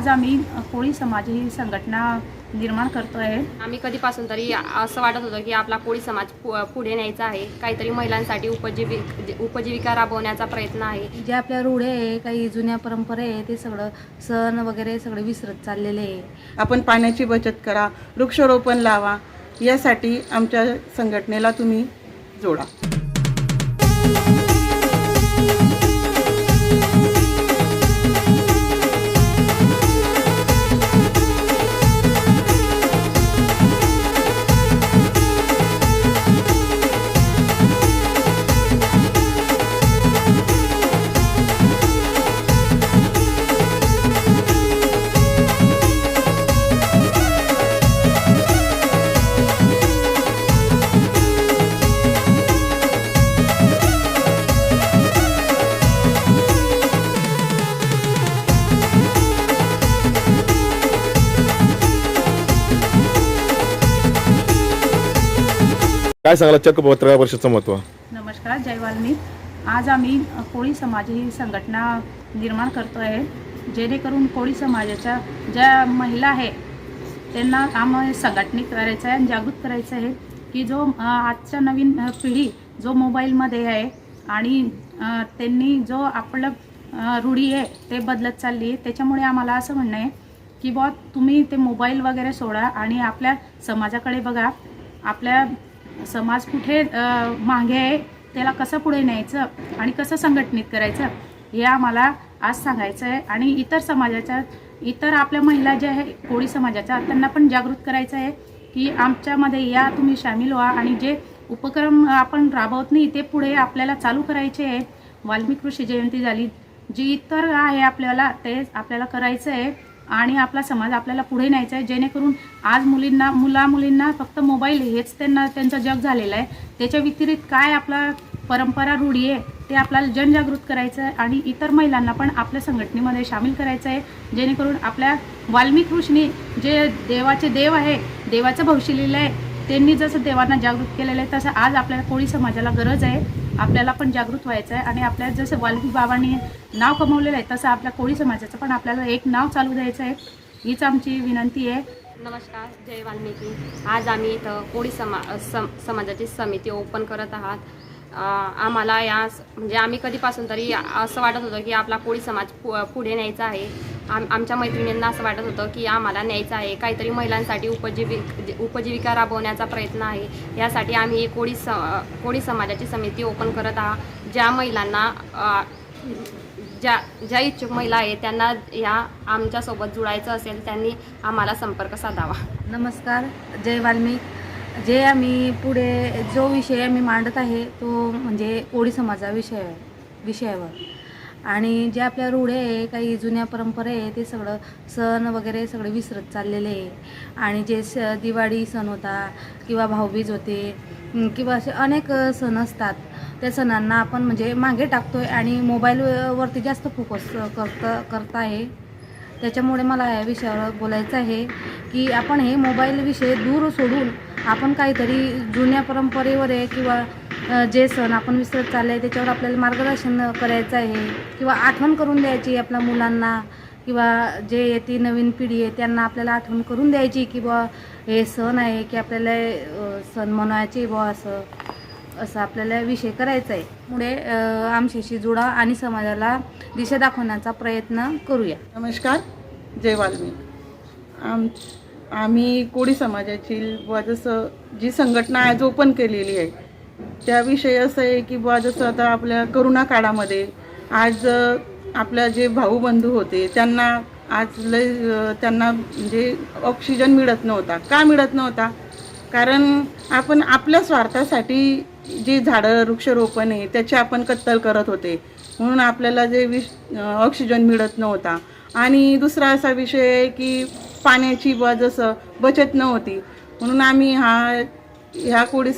आज आम्ही कोळी समाज ही संघटना निर्माण करतो आहे आम्ही कधीपासून तरी असं वाटत होतं की आपला कोळी समाज पु- पुढे न्यायचा आहे. काहीतरी महिलांसाठी उपजीवी उपजीविका राबवण्याचा प्रयत्न आहे. जे आपल्या रूढे आहे काही जुन्या परंपरा आहे ते सगळं सण वगैरे सगळे विसरत चाललेले आहे. आपण पाण्याची बचत करा वृक्षारोपण लावा यासाठी आमच्या संघटनेला तुम्ही जोडा. काय सांगाल? चक्क पत्रकार परिषदचं महत्त्व. नमस्कार जय वाल्मिक. आज आम्ही कोळी समाज ही संघटना निर्माण करतो आहे जेणेकरून कोळी समाजाच्या ज्या महिला आहे त्यांना काम संघटनिक करायचं आहे आणि जागृत करायचं आहे की जो आजच्या नवीन पिढी जो मोबाईलमध्ये आहे आणि त्यांनी जो आपलं रूढी आहे ते बदलत चालली आहे. त्याच्यामुळे आम्हाला असं म्हणणं आहे की बुवा तुम्ही ते मोबाईल वगैरे सोडा आणि आपल्या समाजाकडे बघा. आपल्या समाज कुठे मागे आहे त्याला कसं पुढे न्यायचं आणि कसं संघटनित करायचं हे आम्हाला आज सांगायचं आहे. आणि इतर समाजाच्या इतर आपल्या महिला ज्या आहे कोळी समाजाच्या त्यांना पण जागृत करायचं आहे की आमच्यामध्ये या तुम्ही सामील व्हा. आणि जे उपक्रम आपण राबवत नाही ते पुढे आपल्याला चालू करायचे आहे. वाल्मिक ऋषी जयंती झाली. जी इतर आहे आपल्याला ते आपल्याला करायचं आहे. आणि आपला समाज आपल्याला पुढे न्यायचा आहे. जेणेकरून आज मुलींना मुला मुलींना फक्त मोबाईल हेच त्यांना त्यांचं जग झालेलं आहे. त्याच्या व्यतिरिक्त काय आपला परंपरा रूढी आहे ते आपल्याला जनजागृत करायचं आहे आणि इतर महिलांना पण आपल्या संघटनेमध्ये सामील करायचं आहे. जेणेकरून आपल्या वाल्मिक ऋषीने जे देवाचे देव आहे देवाचं भविष्य लिहिलं आहे त्यांनी जसं देवांना जागृत केलेलं आहे तसं आज आपल्या कोळी समाजाला गरज आहे. आपल्याला पण जागृत व्हायचं आहे आणि आपल्या जसं वाल्मिक बाबांनी नाव कमवलेलं आहे तसं आपल्या कोळी समाजाचं पण आपल्याला एक नाव चालू द्यायचं आहे. हीच आमची विनंती आहे. नमस्कार जय वाल्मिकी. आज आम्ही इथं कोळी समा सम समाजाची समिती ओपन करत आहात. आम्हाला या म्हणजे आम्ही कधीपासून तरी असं वाटत होतं की आपला कोळी समाज पु पुढे न्यायचा आहे. आम आमच्या मैत्रिणींना असं वाटत होतं की आम्हाला न्यायचं आहे. काहीतरी महिलांसाठी उपजीवी उपजीविका राबवण्याचा प्रयत्न आहे. यासाठी आम्ही कोळी स कोळी समाजाची समिती ओपन करत आहात ज्या महिलांना ज्या ज्या इच्छुक महिला आहेत त्यांना या आमच्यासोबत जुळायचं असेल त्यांनी आम्हाला संपर्क साधावा. नमस्कार. जय वाल्मिक. जे आम्ही पुढे जो विषय आम्ही मांडत आहे तो म्हणजे कोळी समाजा विषय विषयावर. आणि जे आपल्या रूढे आहे काही जुन्या परंपरा आहे ते सगळं सण वगैरे सगळे विसरत चाललेले आहे. आणि जे स दिवाळी सण होता किंवा भाऊबीज होते किंवा असे अनेक सण असतात त्या सणांना आपण म्हणजे मागे टाकतो आहे आणि मोबाईलवरती जास्त फोकस करता करता आहे. त्याच्यामुळे मला या विषयावर बोलायचं आहे की आपण हे मोबाईल विषय दूर सोडून आपण काहीतरी जुन्या परंपरेवर आहे किंवा जे सण आपण विसरत चालले आहे त्याच्यावर आपल्याला मार्गदर्शन करायचं आहे किंवा आठवण करून द्यायची आपल्या मुलांना किंवा जे येते नवीन पिढी आहे त्यांना आपल्याला आठवण करून द्यायची की बुवा हे सण आहे की आपल्याला सण मनवायचे बुवा असं असं आपल्याला विषय करायचा आहे. पुढे आमच्याशी जुडा आणि समाजाला दिशा दाखवण्याचा प्रयत्न करूया. नमस्कार. जय वाल्मी आम आम्ही कोळी समाजाची बुवा जसं जी संघटना आज ओपन केलेली आहे त्याविषयी असं आहे की बुवा जसं आता आपल्या करोना काळामध्ये आज आपल्या जे भाऊ बंधू होते त्यांना आज लय त्यांना म्हणजे ऑक्सिजन मिळत नव्हता. का मिळत नव्हता? कारण आपण आपल्या स्वार्थासाठी जी झाडं वृक्षरोपण आहे त्याची आपण कत्तल करत होते. म्हणून आपल्याला जे विष ऑक्सिजन मिळत नव्हता. आणि दुसरा असा विषय आहे की पाण्याची ब जसं बचत नव्हती. म्हणून आम्ही हा ह्या कोळी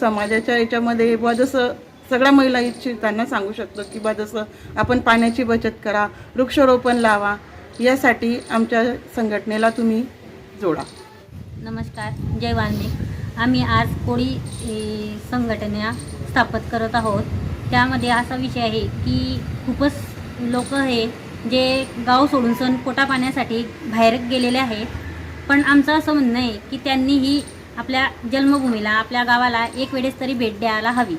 समाजाच्या याच्यामध्ये बुवा जसं सगळ्या महिला इच्छितांना सांगू शकतो की बा जसं आपण पाण्याची बचत करा वृक्षारोपण लावा यासाठी आमच्या संघटनेला तुम्ही जोडा. नमस्कार जय वाल्मिक. आम्ही आज कोळी संघटना स्थापित करत आहोत. त्यामध्ये असा विषय आहे की खूपच लोक हे जे गाव सोडून सण पोटा पाण्यासाठी बाहेर गेलेले आहेत. पण आमचं असं म्हणणं आहे की त्यांनीही आपल्या जन्मभूमीला आपल्या गावाला एक वेळेस तरी भेट द्यायला हवी.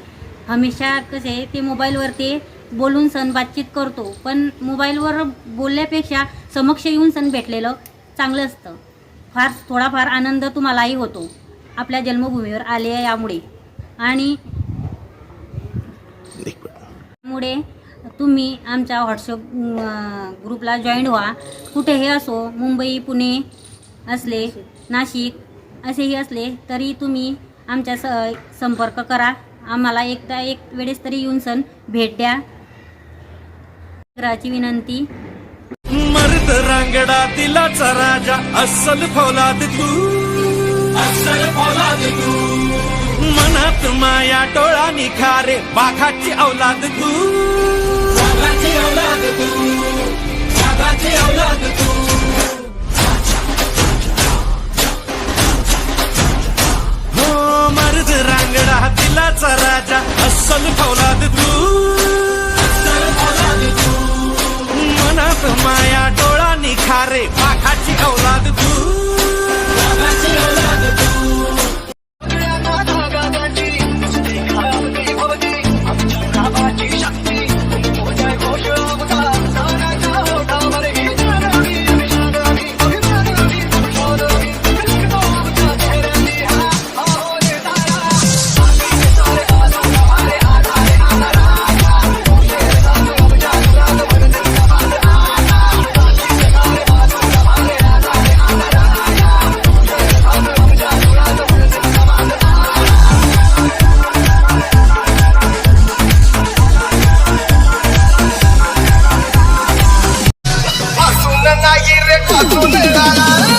हमेशा कसे ते मोबाईलवर ते बोलून सण बातचीत करतो पण मोबाईलवर बोलल्यापेक्षा समक्ष येऊन सण भेटलेलं चांगलं असतं. फार थोडाफार आनंद तुम्हालाही होतो. आपल्या जन्मभूमीवर आले यामुळे. आणि मुळे तुम्ही आमच्या व्हॉट्सअप ग्रुपला जॉईन व्हा. कुठेही असो मुंबई पुणे असले नाशिक असेही असले तरी तुम्ही आमच्या स संपर्क करा. आम्हाला एकदा एक वेळेस तरी येऊन सण भेट द्या. ग्रहाची विनंती. मर्द रांगडा दिलाचा राजा अस्सल फौलाद तू. अस्सल फौलाद तू. माया डोळा निखारे बाघाची औलाद तू. बाघाची औलाद तू. बाघाची औलाद तू. हो मर्द रांगडा हाय